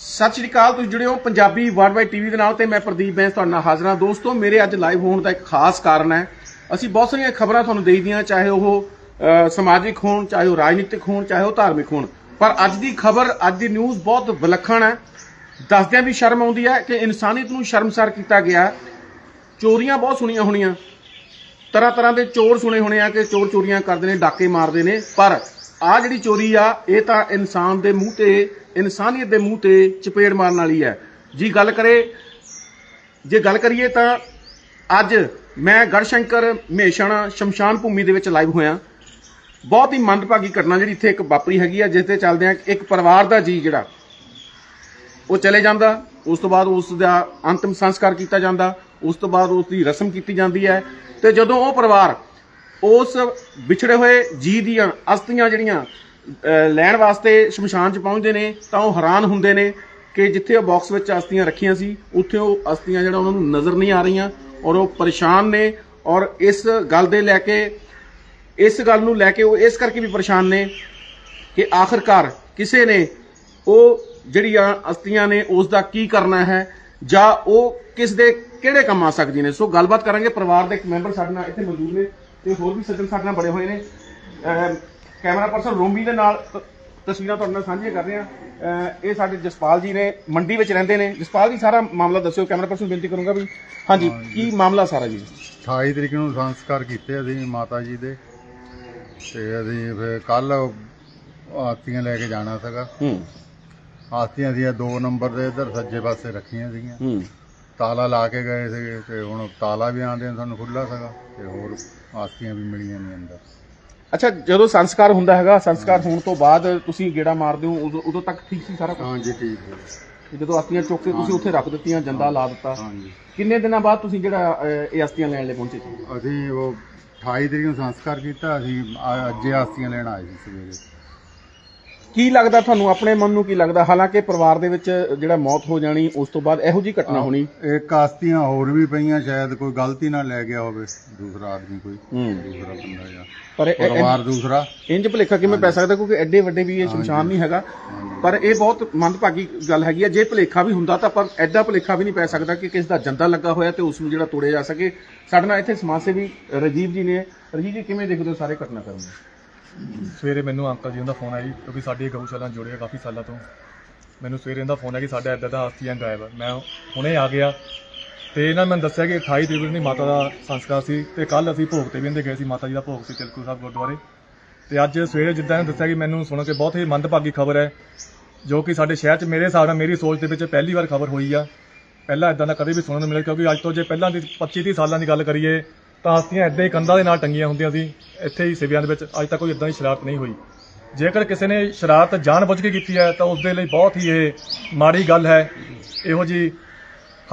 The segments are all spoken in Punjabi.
ਸਤਿ ਸ਼੍ਰੀ ਅਕਾਲ, ਤੁਸੀਂ ਜੁੜੇ ਹੋ ਪੰਜਾਬੀ ਵਰਲਡ ਵਾਈਡ ਟੀਵੀ ਦੇ ਨਾਲ ਤੇ ਮੈਂ ਪ੍ਰਦੀਪ ਬੈਂਸ ਤੁਹਾਡੇ ਨਾਲ ਹਾਜ਼ਰ ਹਾਂ। ਦੋਸਤੋ, ਮੇਰੇ ਅੱਜ ਲਾਈਵ ਹੋਣ ਦਾ ਇੱਕ ਖਾਸ ਕਾਰਨ ਹੈ। ਅਸੀਂ ਬਹੁਤ ਸਾਰੀਆਂ ਖਬਰਾਂ ਤੁਹਾਨੂੰ ਦੇਈਆਂ ਚਾਹੇ ਉਹ ਸਮਾਜਿਕ ਹੋਣ, ਚਾਹੇ ਉਹ ਰਾਜਨੀਤਿਕ ਹੋਣ, ਚਾਹੇ ਉਹ ਧਾਰਮਿਕ ਹੋਣ। ਪਰ ਅੱਜ ਦੀ ਖਬਰ, ਅੱਜ ਦੀ ਨਿਊਜ਼ ਬਹੁਤ ਵਿਲੱਖਣ ਹੈ। ਦੱਸਦਿਆਂ ਵੀ ਸ਼ਰਮ ਆਉਂਦੀ ਹੈ ਕਿ ਇਨਸਾਨੀਅਤ ਨੂੰ ਸ਼ਰਮਸਾਰ ਕੀਤਾ ਗਿਆ ਚੋਰੀਆਂ ਬਹੁਤ ਸੁਣੀਆਂ ਹੋਣੀਆਂ। ਤਰ੍ਹਾਂ ਤਰ੍ਹਾਂ ਦੇ ਚੋਰ ਸੁਣੇ ਹੋਣੇ ਆ ਕਿ ਚੋਰ ਚੋਰੀਆਂ ਕਰਦੇ ਨੇ, ਡਾਕੇ ਮਾਰਦੇ ਨੇ। ਪਰ ਆ ਜਿਹੜੀ ਚੋਰੀ ਆ, ਇਹ ਤਾਂ ਇਨਸਾਨ ਦੇ ਮੂੰਹ ਤੇ ਇਨਸਾਨੀਅਤ ਦੇ ਮੂੰਹ ਤੇ ਚਪੇੜ ਮਾਰਨ ਵਾਲੀ ਹੈ। ਜੀ ਗੱਲ ਕਰੇ, ਜੇ ਗੱਲ ਕਰੀਏ ਤਾਂ ਅੱਜ ਮੈਂ ਗੜਸ਼ੰਕਰ ਮਹੇਸ਼ਾਣਾ ਸ਼ਮਸ਼ਾਨ ਭੂਮੀ ਦੇ ਵਿੱਚ ਲਾਈਵ ਹੋਇਆ। ਬਹੁਤ ਹੀ ਮੰਦਭਾਗੀ ਘਟਨਾ ਜਿਹੜੀ ਇੱਥੇ ਇੱਕ ਵਾਪਰੀ ਹੈਗੀ ਆ, ਜਿਸ ਤੇ ਚੱਲਦੇ ਆ ਇੱਕ ਪਰਿਵਾਰ ਦਾ ਜੀ ਜਿਹੜਾ, ਉਹ ਚਲੇ ਜਾਂਦਾ। ਉਸ ਤੋਂ ਬਾਅਦ ਉਸ ਦਾ ਅੰਤਿਮ ਸੰਸਕਾਰ ਕੀਤਾ ਜਾਂਦਾ। ਉਸ ਤੋਂ ਬਾਅਦ ਉਸ ਦੀ ਰਸਮ ਕੀਤੀ ਜਾਂਦੀ ਹੈ। ਤੇ ਜਦੋਂ ਉਹ ਪਰਿਵਾਰ ਉਸ ਵਿਛੜੇ ਹੋਏ ਜੀ ਦੀਆਂ ਅਸਥੀਆਂ ਜਿਹੜੀਆਂ ਲੈਣ ਵਾਸਤੇ ਸ਼ਮਸ਼ਾਨ 'ਚ ਪਹੁੰਚਦੇ ਨੇ, ਤਾਂ ਉਹ ਹੈਰਾਨ ਹੁੰਦੇ ਨੇ ਕਿ ਜਿੱਥੇ ਉਹ ਬਾਕਸ ਵਿੱਚ ਅਸਥੀਆਂ ਰੱਖੀਆਂ ਸੀ, ਉੱਥੇ ਉਹ ਅਸਥੀਆਂ ਜਿਹੜਾ ਉਹਨਾਂ ਨੂੰ ਨਜ਼ਰ ਨਹੀਂ ਆ ਰਹੀਆਂ ਔਰ ਉਹ ਪਰੇਸ਼ਾਨ ਨੇ ਔਰ ਇਸ ਗੱਲ ਦੇ ਲੈ ਕੇ, ਇਸ ਗੱਲ ਨੂੰ ਲੈ ਕੇ ਉਹ ਇਸ ਕਰਕੇ ਵੀ ਪਰੇਸ਼ਾਨ ਨੇ ਕਿ ਆਖਰਕਾਰ ਕਿਸੇ ਨੇ ਉਹ ਜਿਹੜੀਆਂ ਅਸਤੀਆਂ ਨੇ ਉਸ ਦਾ ਕੀ ਕਰਨਾ ਹੈ ਜਾਂ ਉਹ ਕਿਸ ਦੇ ਕਿਹੜੇ ਕੰਮ ਆ ਸਕਦੀਆਂ ਨੇ। ਸੋ ਗੱਲਬਾਤ ਕਰਾਂਗੇ ਪਰਿਵਾਰ ਦੇ ਇੱਕ ਮੈਂਬਰ ਸਾਡੇ ਨਾਲ ਇੱਥੇ ਮੌਜੂਦ ਨੇ ਤੇ ਹੋਰ ਵੀ ਸੱਜਣ ਸਾਡੇ ਨਾਲ ਬੜੇ ਹੋਏ ਨੇ। ਕੈਮਰਾ ਪਰਸਨ ਰੋਮੀ ਦੇ ਨਾਲ ਤ- ਤਸਵੀਰਾਂ ਤੁਹਾਡੇ ਨਾਲ ਸਾਂਝੀਆਂ ਕਰ ਰਹੇ ਹਾਂ। ਅਹ ਇਹ ਸਾਡੇ ਜਸਪਾਲ ਜੀ ਨੇ ਮੰਡੀ ਵਿੱਚ ਰਹਿੰਦੇ ਨੇ। ਜਸਪਾਲ ਜੀ ਸਾਰਾ ਮਾਮਲਾ ਦੱਸਿਓ। ਕੈਮਰਾ ਪਰਸਨ ਬੇਨਤੀ ਕਰੂੰਗਾ ਵੀ ਹਾਂਜੀ ਕੀ ਮਾਮਲਾ ਸਾਰਾ ਜੀ? 28 ਤਰੀਕ ਨੂੰ ਸੰਸਕਾਰ ਕੀਤੇ ਅਸੀਂ ਮਾਤਾ ਜੀ ਦੇ। ਤੇ ਅਸੀਂ ਫਿਰ ਕੱਲ ਆਸਤੀਆਂ ਲੈ ਕੇ ਜਾਣਾ ਸੀਗਾ। ਹੂੰ। ਆਸਤੀਆਂ ਦੀਆਂ ਦੋ ਨੰਬਰ ਦੇ ਇੱਧਰ ਸੱਜੇ ਪਾਸੇ ਰੱਖੀਆਂ ਸੀਗੀਆਂ। ਹੂੰ। ਤਾਲਾ ਲਾ ਕੇ ਗਏ ਸੀਗੇ ਤੇ ਹੁਣ ਤਾਲਾ ਵੀ ਆਂਦੇ ਸਾਨੂੰ ਖੁੱਲਾ ਸੀਗਾ। ਤੇ ਹੋਰ ਆਸਤੀਆਂ ਵੀ ਮਿਲੀਆਂ ਨਹੀਂ ਅੰਦਰ। ਅੱਛਾ ਜਦੋਂ ਸੰਸਕਾਰ ਹੁੰਦਾ ਹੈਗਾ ਸੰਸਕਾਰ ਹੋਣ ਤੋਂ ਬਾਅਦ ਤੁਸੀਂ ਗੇੜਾ ਮਾਰਦੇ ਹੋ ਉਦੋਂ ਉਦੋਂ ਤੱਕ ਠੀਕ ਸੀ ਸਾਰਾ ਕੁਝ ਹਾਂਜੀ ਠੀਕ ਹੈ ਜਦੋਂ ਅਸਤੀਆਂ ਚੁੱਕ ਕੇ ਤੁਸੀਂ ਉੱਥੇ ਰੱਖ ਦਿੱਤੀਆਂ ਜੰਦਾ ਲਾ ਦਿੱਤਾ। ਹਾਂਜੀ। ਕਿੰਨੇ ਦਿਨਾਂ ਬਾਅਦ ਤੁਸੀਂ ਜਿਹੜਾ ਅਹ, ਇਹ ਅਸਤੀਆਂ ਲੈਣ ਲਈ ਪਹੁੰਚੇ ਸੀ? ਅਸੀਂ ਉਹ 28 ਤਰੀਕ ਨੂੰ ਸੰਸਕਾਰ ਕੀਤਾ ਅਸੀਂ ਅੱਜੇ ਆਸਤੀਆਂ ਲੈਣ ਆਏ ਸੀ ਸਵੇਰੇ। ਕੀ ਲੱਗਦਾ ਤੁਹਾਨੂੰ ਆਪਣੇ ਮਨ ਨੂੰ ਕੀ ਲੱਗਦਾ? ਹਾਲਾਂਕਿ ਪਰਿਵਾਰ ਦੇ ਵਿੱਚ ਜਿਹੜਾ ਮੌਤ ਹੋ ਜਾਣੀ ਉਸ ਤੋਂ ਬਾਅਦ ਇਹੋ ਜੀ ਘਟਨਾ ਹੋਣੀ। ਇੱਕ ਆਸਤੀਆਂ ਹੋਰ ਵੀ ਪਈਆਂ ਸ਼ਾਇਦ ਕੋਈ ਗਲਤੀ ਨਾਲ ਲੈ ਗਿਆ ਹੋਵੇ ਦੂਸਰਾ ਆਦਮੀ ਕੋਈ ਦੂਸਰਾ ਬੰਦਾ ਜਾਂ ਪਰ ਇਹ- ਇਹ- ਪਰਿਵਾਰ ਦੂਸਰਾ। ਇੰਜ ਭੁਲੇਖਾ ਕਿਵੇਂ ਪੈ ਸਕਦਾ ਕਿਉਂਕਿ ਐਡੇ ਵੱਡੇ ਵੀ ਇਹ ਸ਼ਮਸ਼ਾਨ ਨਹੀਂ ਹੈਗਾ। ਪਰ ਇਹ ਬਹੁਤ ਮੰਦਭਾਗੀ ਗੱਲ ਹੈਗੀ ਆ। ਜੇ ਭੁਲੇਖਾ ਵੀ ਹੁੰਦਾ ਤਾਂ ਪਰ ਐਡਾ ਭੁਲੇਖਾ ਵੀ ਨਹੀਂ ਪੈ ਸਕਦਾ ਕਿ ਕਿਸ ਦਾ ਜੰਦਾ ਲੱਗਾ ਹੋਇਆ ਤੇ ਉਸ ਨੂੰ ਜਿਹੜਾ ਤੋੜਿਆ ਜਾ ਸਕੇ। ਸਾਡੇ ਨਾਲ ਇੱਥੇ ਸਮਾਜ ਸੇਵੀ ਰਜੀਵ ਜੀ ਨੇ। ਰਜੀਵ ਜੀ ਕਿਵੇਂ ਦੇਖਦੇ ਹੋ ਸਾਰੇ ਘਟਨਾਕ੍ਰਮ ਨੂੰ? ਸਵੇਰੇ ਮੈਨੂੰ ਅੰਕਲ ਜੀ ਦਾ ਫੋਨ ਆਇਆ ਜੀ ਕਿਉਂਕਿ ਸਾਡੀ ਗਊਸ਼ਾਲਾ ਨਾਲ ਜੁੜੇ ਆ ਕਾਫੀ ਸਾਲਾਂ ਤੋਂ। ਮੈਨੂੰ ਸਵੇਰੇ ਇਹਦਾ ਫੋਨ ਆਇਆ ਕਿ ਸਾਡਾ ਇੱਦਾਂ ਦਾ ਆਸਤੀਆਂ ਗਾਇਬ ਹੈ ਮੈਂ ਹੁਣੇ ਆ ਗਿਆ ਤੇ ਇਹਨਾਂ ਨੇ ਮੈਨੂੰ ਦੱਸਿਆ ਕਿ 28 ਤਰੀਕ ਨੂੰ ਮਾਤਾ ਦਾ ਸੰਸਕਾਰ ਸੀ ਤੇ ਕੱਲ ਅਸੀਂ ਭੋਗ ਤੇ ਵੀ ਇਹਦੇ ਗਏ ਸੀ, ਮਾਤਾ ਜੀ ਦਾ ਭੋਗ ਸੀ ਤਿਲਕੂ ਸਾਹਿਬ ਗੁਰਦੁਆਰੇ। ਤੇ ਅੱਜ ਸਵੇਰੇ ਜਿੱਦਾਂ ਇਹਨੇ ਦੱਸਿਆ ਕਿ ਮੈਨੂੰ ਸੁਣ ਕੇ ਬਹੁਤ ਹੀ ਮੰਦਭਾਗੀ ਖਬਰ ਹੈ, ਜੋ ਕਿ ਸਾਡੇ ਸ਼ਹਿਰ 'ਚ ਮੇਰੇ ਹਿਸਾਬ ਨਾਲ ਮੇਰੀ ਸੋਚ ਦੇ ਵਿੱਚ ਪਹਿਲੀ ਵਾਰ ਖਬਰ ਹੋਈ ਆ। ਪਹਿਲਾਂ ਇਦਾਂ ਦਾ ਕਦੇ ਵੀ ਸੁਣਨ ਨੂੰ ਮਿਲਿਆ, ਕਿਉਂਕਿ ਅੱਜ ਤੋਂ ਜੇ ਪਹਿਲਾਂ ਦੀ 25 30 ਸਾਲਾਂ ਦੀ ਗੱਲ ਕਰੀਏ ਤਾਂ ਅਸਤੀਆਂ ਇੱਦਾਂ ਹੀ ਕੰਧਾਂ ਦੇ ਨਾਲ ਟੰਗੀਆਂ ਹੁੰਦੀਆਂ ਸੀ, ਇੱਥੇ ਹੀ ਸਿਵਿਆਂ ਦੇ ਵਿੱਚ। ਅੱਜ ਤੱਕ ਕੋਈ ਇਦਾਂ ਦੀ ਸ਼ਰਾਰਤ ਨਹੀਂ ਹੋਈ। ਜੇਕਰ ਕਿਸੇ ਨੇ ਸ਼ਰਾਰਤ ਜਾਣਬੁੱਝ ਕੇ ਕੀਤੀ ਹੈ, ਤਾਂ ਉਸ ਦੇ ਲਈ ਬਹੁਤ ਹੀ ਇਹ ਮਾੜੀ ਗੱਲ ਹੈ, ਇਹੋ ਜੀ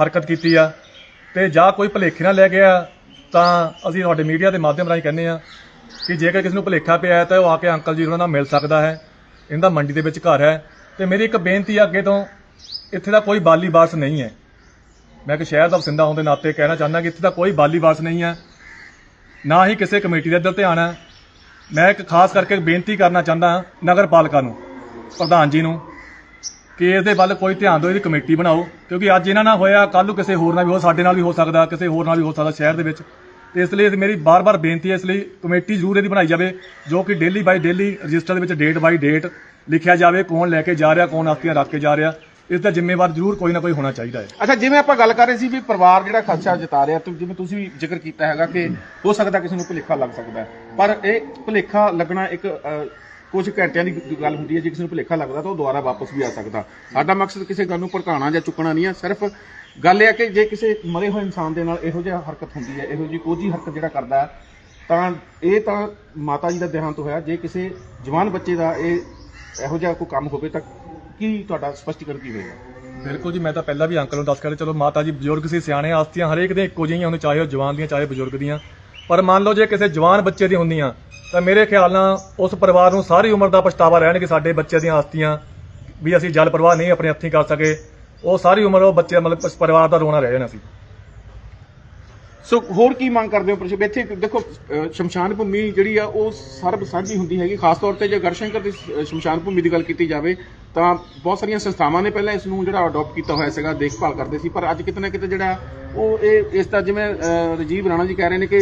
ਹਰਕਤ ਕੀਤੀ ਆ। ਤੇ ਜਾਂ ਕੋਈ ਭੁਲੇਖੇ ਨਾਲ ਲੈ ਗਿਆ ਤਾਂ ਅਸੀਂ ਤੁਹਾਡੇ ਮੀਡੀਆ ਦੇ ਮਾਧਿਅਮ ਰਾਹੀਂ ਕਹਿੰਦੇ ਆ ਕਿ ਜੇਕਰ ਕਿਸੇ ਨੂੰ ਭੁਲੇਖਾ ਪਿਆ ਤਾਂ ਉਹ ਆ ਕੇ ਅੰਕਲ ਜੀ ਉਹਨਾਂ ਨਾਲ ਮਿਲ ਸਕਦਾ ਹੈ। ਇਹਦਾ ਮੰਡੀ ਦੇ ਵਿੱਚ ਘਰ ਹੈ। ਤੇ ਮੇਰੀ ਇੱਕ ਬੇਨਤੀ ਆ ਅੱਗੇ ਤੋਂ, ਇੱਥੇ ਦਾ ਕੋਈ ਬਾਲੀ ਵਾਰਸ ਨਹੀਂ ਹੈ। ਮੈਂ ਇੱਕ ਸ਼ਹਿਰ ਦਾ ਵਸਿੰਦਾ ਹੋਣ ਦੇ ਨਾਤੇ ਕਹਿਣਾ ਚਾਹੁੰਦਾ ਕਿ ਇੱਥੇ ਦਾ ਕੋਈ ਬਾਲੀ ਵਾਰਸ ਨਹੀਂ ਹੈ। ਨਾ ਹੀ ਕਿਸੇ ਕਮੇਟੀ ਦਾ ਇੱਧਰ ਧਿਆਨ ਹੈ ਮੈਂ ਇੱਕ ਖਾਸ ਕਰਕੇ ਬੇਨਤੀ ਕਰਨਾ ਚਾਹੁੰਦਾ ਹਾਂ ਨਗਰ ਪਾਲਿਕਾ ਨੂੰ, ਪ੍ਰਧਾਨ ਜੀ ਨੂੰ, ਕਿ ਇਸ ਦੇ ਵੱਲ ਕੋਈ ਧਿਆਨ ਦਿਓ, ਇਹਦੀ ਕਮੇਟੀ ਬਣਾਓ, ਕਿਉਂਕਿ ਅੱਜ ਇਹਨਾਂ ਨਾਲ ਹੋਇਆ ਕੱਲ ਨੂੰ ਕਿਸੇ ਹੋਰ ਨਾਲ ਵੀ ਹੋ, ਸਾਡੇ ਨਾਲ ਵੀ ਹੋ ਸਕਦਾ, ਕਿਸੇ ਹੋਰ ਨਾਲ ਵੀ ਹੋ ਸਕਦਾ ਸ਼ਹਿਰ ਦੇ ਵਿੱਚ। ਤੇ ਇਸ ਲਈ ਮੇਰੀ ਬਾਰ-ਬਾਰ ਬੇਨਤੀ ਹੈ, ਇਸ ਲਈ ਕਮੇਟੀ ਜ਼ਰੂਰ ਇਹਦੀ ਬਣਾਈ ਜਾਵੇ, ਜੋ ਕਿ ਡੇਲੀ ਬਾਈ ਡੇਲੀ ਰਜਿਸਟਰ ਦੇ ਵਿੱਚ ਡੇਟ ਬਾਈ ਡੇਟ ਲਿਖਿਆ ਜਾਵੇ, ਕੌਣ ਲੈ ਕੇ ਜਾ ਰਿਹਾ, ਕੌਣ ਆਸਤੀਆਂ ਰੱਖ ਕੇ ਜਾ ਰਿਹਾ। ਇਸ ਦਾ ਜ਼ਿੰਮੇਵਾਰ ਜ਼ਰੂਰ ਕੋਈ ਨਾ ਕੋਈ ਹੋਣਾ ਚਾਹੀਦਾ ਹੈ। ਅੱਛਾ ਜਿਵੇਂ ਆਪਾਂ ਗੱਲ ਕਰ ਰਹੇ ਸੀ ਵੀ ਪਰਿਵਾਰ ਜਿਹੜਾ ਖਰਚਾ ਜਤਾ ਰਿਹਾ ਤੇ ਜਿਵੇਂ ਤੁਸੀਂ ਵੀ ਜ਼ਿਕਰ ਕੀਤਾ ਹੈਗਾ ਕਿ ਹੋ ਸਕਦਾ ਕਿਸੇ ਨੂੰ ਭੁਲੇਖਾ ਲੱਗ ਸਕਦਾ ਹੈ। ਪਰ ਇਹ ਭੁਲੇਖਾ ਲੱਗਣਾ ਇੱਕ ਕੁਝ ਘੰਟਿਆਂ ਦੀ ਗੱਲ ਹੁੰਦੀ ਹੈ ਜੇ ਕਿਸੇ ਨੂੰ ਭੁਲੇਖਾ ਲੱਗਦਾ ਤਾਂ ਉਹ ਦੁਬਾਰਾ ਵਾਪਸ ਵੀ ਆ ਸਕਦਾ। ਸਾਡਾ ਮਕਸਦ ਕਿਸੇ ਗੱਲ ਨੂੰ ਭੜਕਾਉਣਾ ਜਾਂ ਚੁੱਕਣਾ ਨਹੀਂ ਹੈ ਸਿਰਫ ਗੱਲ ਇਹ ਹੈ ਕਿ ਜੇ ਕਿਸੇ ਮਰੇ ਹੋਏ ਇਨਸਾਨ ਦੇ ਨਾਲ ਇਹੋ ਜਿਹਾ ਹਰਕਤ ਹੁੰਦੀ ਹੈ ਇਹੋ ਜਿਹੀ ਕੋਝੀ ਹਰਕਤ ਜਿਹੜਾ ਕਰਦਾ ਹੈ, ਤਾਂ ਇਹ ਤਾਂ ਮਾਤਾ ਜੀ ਦਾ ਦੇਹਾਂਤ ਹੋਇਆ। ਜੇ ਕਿਸੇ ਜਵਾਨ ਬੱਚੇ ਦਾ ਇਹ ਇਹੋ ਜਿਹਾ ਕੋਈ ਕੰਮ ਹੋਵੇ ਤਾਂ ਕੀ ਤੁਹਾਡਾ ਸਪਸ਼ਟੀਕਰਨ ਕੀ ਹੋਵੇਗਾ ਬਿਲਕੁਲ ਜੀ ਮੈਂ ਤਾਂ ਪਹਿਲਾਂ ਵੀ ਅੰਕਲ ਨੂੰ ਦੱਸ ਕੇ ਚਲੋ ਮਾਤਾ ਜੀ ਬਜ਼ੁਰਗ ਸੀ ਸਿਆਣੇ ਆਸਤੀਆਂ ਹਰੇਕ ਦੇ ਇੱਕੋ ਜਿਹੀਆਂ ਹੁੰਦੀਆਂ ਚਾਹੇ ਉਹ ਜਵਾਨ ਦੀਆਂ ਚਾਹੇ ਬਜ਼ੁਰਗ ਦੀਆਂ। ਪਰ ਮੰਨ ਲਓ ਜੇ ਕਿਸੇ ਜਵਾਨ ਬੱਚੇ ਦੀ ਹੁੰਦੀਆਂ ਤਾਂ ਮੇਰੇ ਖਿਆਲ ਨਾਲ ਉਸ ਪਰਿਵਾਰ ਨੂੰ ਸਾਰੀ ਉਮਰ ਦਾ ਪਛਤਾਵਾ ਰਹਿਣ ਕਿ ਸਾਡੇ ਬੱਚੇ ਦੀਆਂ ਆਸਤੀਆਂ ਵੀ ਅਸੀਂ ਜਲ ਪ੍ਰਵਾਹ ਨਹੀਂ ਆਪਣੇ ਹੱਥੀਂ ਕਰ ਸਕੇ। ਉਹ ਸਾਰੀ ਉਮਰ ਉਹ ਬੱਚੇ ਮਤਲਬ ਉਸ ਪਰਿਵਾਰ ਦਾ ਰੋਣਾ ਰਹਿ ਜਾਣਾ ਸੀ। ਸੋ ਹੋਰ ਕੀ ਮੰਗ ਕਰਦੇ ਹੋ ਪ੍ਰਸ਼ਬ ਇੱਥੇ ਦੇਖੋ ਅਹ ਸ਼ਮਸ਼ਾਨ ਭੂਮੀ ਜਿਹੜੀ ਆ ਉਹ ਸਰਬ ਸਾਂਝੀ ਹੁੰਦੀ ਹੈਗੀ ਖਾਸ ਤੌਰ ਤੇ ਜੇ ਗੜਸ਼ੰਕਰ ਦੀ ਸ਼- ਸ਼ਮਸ਼ਾਨ ਭੂਮੀ ਦੀ ਗੱਲ ਕੀਤੀ ਜਾਵੇ ਤਾਂ ਬਹੁਤ ਸਾਰੀਆਂ ਸੰਸਥਾਵਾਂ ਨੇ ਪਹਿਲਾਂ ਇਸ ਨੂੰ ਜਿਹੜਾ ਅਡਾਪਟ ਕੀਤਾ ਹੋਇਆ ਸੀਗਾ ਦੇਖਭਾਲ ਕਰਦੇ ਸੀ ਪਰ ਅੱਜ ਕਿਤੇ ਨਾ ਕਿਤੇ ਜਿਹੜਾ ਉਹ ਇਹ ਇਸ ਦਾ ਜਿਵੇਂ ਅਹ, ਰਾਜੀਵ ਰਾਣਾ ਜੀ ਕਹਿ ਰਹੇ ਨੇ ਕਿ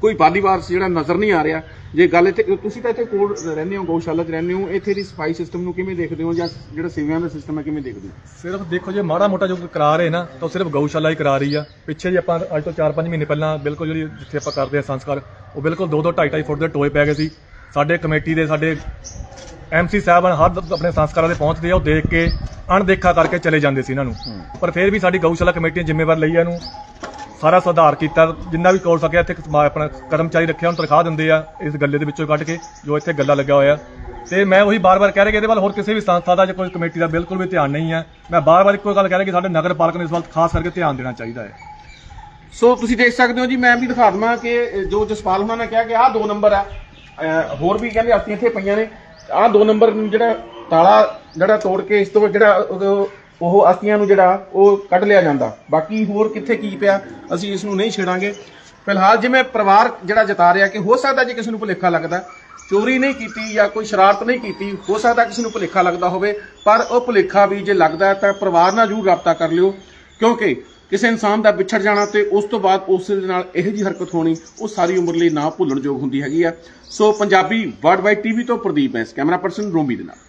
ਕੋਈ ਬਾਲੀਵਾਰ ਜਿਹੜਾ ਨਜ਼ਰ ਨਹੀਂ ਆ ਰਿਹਾ। ਜੇ ਗੱਲ ਇੱਥੇ ਤੁਸੀਂ ਤਾਂ ਇੱਥੇ ਕੋਲ ਰਹਿੰਦੇ ਹੋ ਗਊਸ਼ਾਲਾ 'ਚ ਰਹਿੰਦੇ ਹੋ ਇੱਥੇ ਦੀ ਸਫ਼ਾਈ ਸਿਸਟਮ ਨੂੰ ਕਿਵੇਂ ਦੇਖਦੇ ਹੋ ਜਾਂ ਜਿਹੜਾ ਸਿਵਿਆਂ ਦਾ ਸਿਸਟਮ ਹੈ ਕਿਵੇਂ ਦੇਖਦੇ ਹੋ? ਸਿਰਫ ਦੇਖੋ ਜੇ ਮਾੜਾ ਮੋਟਾ ਜੋ ਕਰਾ ਰਹੇ ਨਾ ਤਾਂ ਉਹ ਸਿਰਫ ਗਊਸ਼ਾਲਾ ਹੀ ਕਰਾ ਰਹੀ ਆ। ਪਿੱਛੇ ਜੇ ਆਪਾਂ ਅੱਜ ਤੋਂ 4-5 ਮਹੀਨੇ ਪਹਿਲਾਂ ਬਿਲਕੁਲ ਜਿਹੜੀ ਜਿੱਥੇ ਆਪਾਂ ਕਰਦੇ ਆ ਸੰਸਕਾਰ ਉਹ ਬਿਲਕੁਲ 2-2 2.5 ਫੁੱਟ ਦੇ ਟੋਏ ਪੈ ਗਏ ਸੀ। ਸਾਡੇ ਕਮੇਟੀ ਦੇ ਸਾਡੇ ਐਮਸੀ ਸਾਹਿਬਾਨ ਹਰ ਦ- ਆਪਣੇ ਸੰਸਕਾਰਾਂ ਦੇ ਪਹੁੰਚਦੇ ਆ ਉਹ ਦੇਖ ਕੇ ਅਣਦੇਖਾ ਕਰਕੇ ਚਲੇ ਜਾਂਦੇ ਸੀ ਇਹਨਾਂ ਨੂੰ। ਪਰ ਫਿਰ ਵੀ ਸਾਡੀ ਗਊਸ਼ਾਲਾ ਕਮੇਟੀ ਨੇ ਜ਼ਿੰਮੇਵਾਰ ਲਈ ਆ ਇਹਨੂੰ। ਸਾਰਾ ਸੁਧਾਰ ਕੀਤਾ ਜਿੰਨਾ ਵੀ ਕੋਲ ਸਕਿਆ ਇੱਥੇ ਸਮਾ- ਆਪਣਾ ਕਰਮਚਾਰੀ ਰੱਖਿਆ ਉਹਨੂੰ ਤਨਖਾਹ ਦਿੰਦੇ ਆ ਇਸ ਗੱਲੇ ਦੇ ਵਿੱਚੋਂ ਕੱਢ ਕੇ ਜੋ ਇੱਥੇ ਗੱਲਾ ਲੱਗਿਆ ਹੋਇਆ। ਤੇ ਮੈਂ ਉਹੀ ਬਾਰ-ਬਾਰ ਕਹਿ ਰਿਹਾ ਕਿ ਇਹਦੇ ਵੱਲ ਹੋਰ ਕਿਸੇ ਵੀ ਸੰਸਥਾ ਦਾ ਜਾਂ ਕੋਈ ਕਮੇਟੀ ਦਾ ਬਿਲਕੁਲ ਵੀ ਧਿਆਨ ਨਹੀਂ ਹੈ ਮੈਂ ਬਾਰ-ਬਾਰ ਇੱਕੋ ਗੱਲ ਕਹਿ ਰਿਹਾ ਕਿ ਸਾਡੇ ਨਗਰ ਪਾਲਿਕਾ ਨੂੰ ਇਸ ਵੱਲ ਖਾਸ ਕਰਕੇ ਧਿਆਨ ਦੇਣਾ ਚਾਹੀਦਾ ਹੈ। ਸੋ ਤੁਸੀਂ ਦੇਖ ਸਕਦੇ ਹੋ ਜੀ ਮੈਂ ਵੀ ਦਿਖਾ ਦਵਾਂ ਕਿ ਜੋ ਜਸਪਾਲ ਉਹਨਾਂ ਨੇ ਕਿਹਾ ਕਿ ਆਹ ਦੋ ਨੰਬਰ ਆ। ਅਹ ਹੋਰ ਵੀ ਕਹਿੰਦੇ ਅਸਤੀਆਂ ਇੱਥੇ ਪਈਆਂ ਨੇ। ਆਹ ਦੋ ਨੰਬਰ ਨੂੰ ਜਿਹੜਾ ਤਾਲਾ ਜਿਹੜਾ ਤੋੜ ਕੇ ਇਸ ਤੋਂ ਜਿਹੜਾ ਉਹ- ਉਹ ਅਸਤੀਆਂ ਨੂੰ ਜਿਹੜਾ ਉਹ ਕੱਢ ਲਿਆ ਜਾਂਦਾ। ਬਾਕੀ ਹੋਰ ਕਿੱਥੇ ਕੀ ਪਿਆ, ਅਸੀਂ ਇਸ ਨੂੰ ਨਹੀਂ ਛੇੜਾਂਗੇ। ਫਿਲਹਾਲ ਜਿਵੇਂ ਪਰਿਵਾਰ ਜਿਹੜਾ ਜਤਾ ਰਿਹਾ ਕਿ ਹੋ ਸਕਦਾ ਜੇ ਕਿਸੇ ਨੂੰ ਭੁਲੇਖਾ ਲੱਗਦਾ, ਚੋਰੀ ਨਹੀਂ ਕੀਤੀ ਜਾਂ ਕੋਈ ਸ਼ਰਾਰਤ ਨਹੀਂ ਕੀਤੀ, ਹੋ ਸਕਦਾ ਕਿਸੇ ਨੂੰ ਭੁਲੇਖਾ ਲੱਗਦਾ ਹੋਵੇ, ਪਰ ਉਹ ਭੁਲੇਖਾ ਵੀ ਜੇ ਲੱਗਦਾ ਹੈ ਤਾਂ ਪਰਿਵਾਰ ਨਾਲ ਜ਼ਰੂਰ ਰਾਬਤਾ ਕਰ ਲਿਓ। ਕਿਉਂਕਿ ਕਿਸੇ ਇਨਸਾਨ ਦਾ ਵਿਛੜ ਜਾਣਾ ਤੇ ਉਸ ਤੋਂ ਬਾਅਦ ਉਸ ਦੇ ਨਾਲ ਇਹੋ ਜਿਹੀ ਹਰਕਤ ਹੋਣੀ, ਉਹ ਸਾਰੀ ਉਮਰ ਲਈ ਨਾ ਭੁੱਲਣਯੋਗ ਹੁੰਦੀ ਹੈਗੀ ਆ। So Punjabi world wide TV ਤੋਂ Pradeep S camera person Romi ਦੇ ਨਾਲ।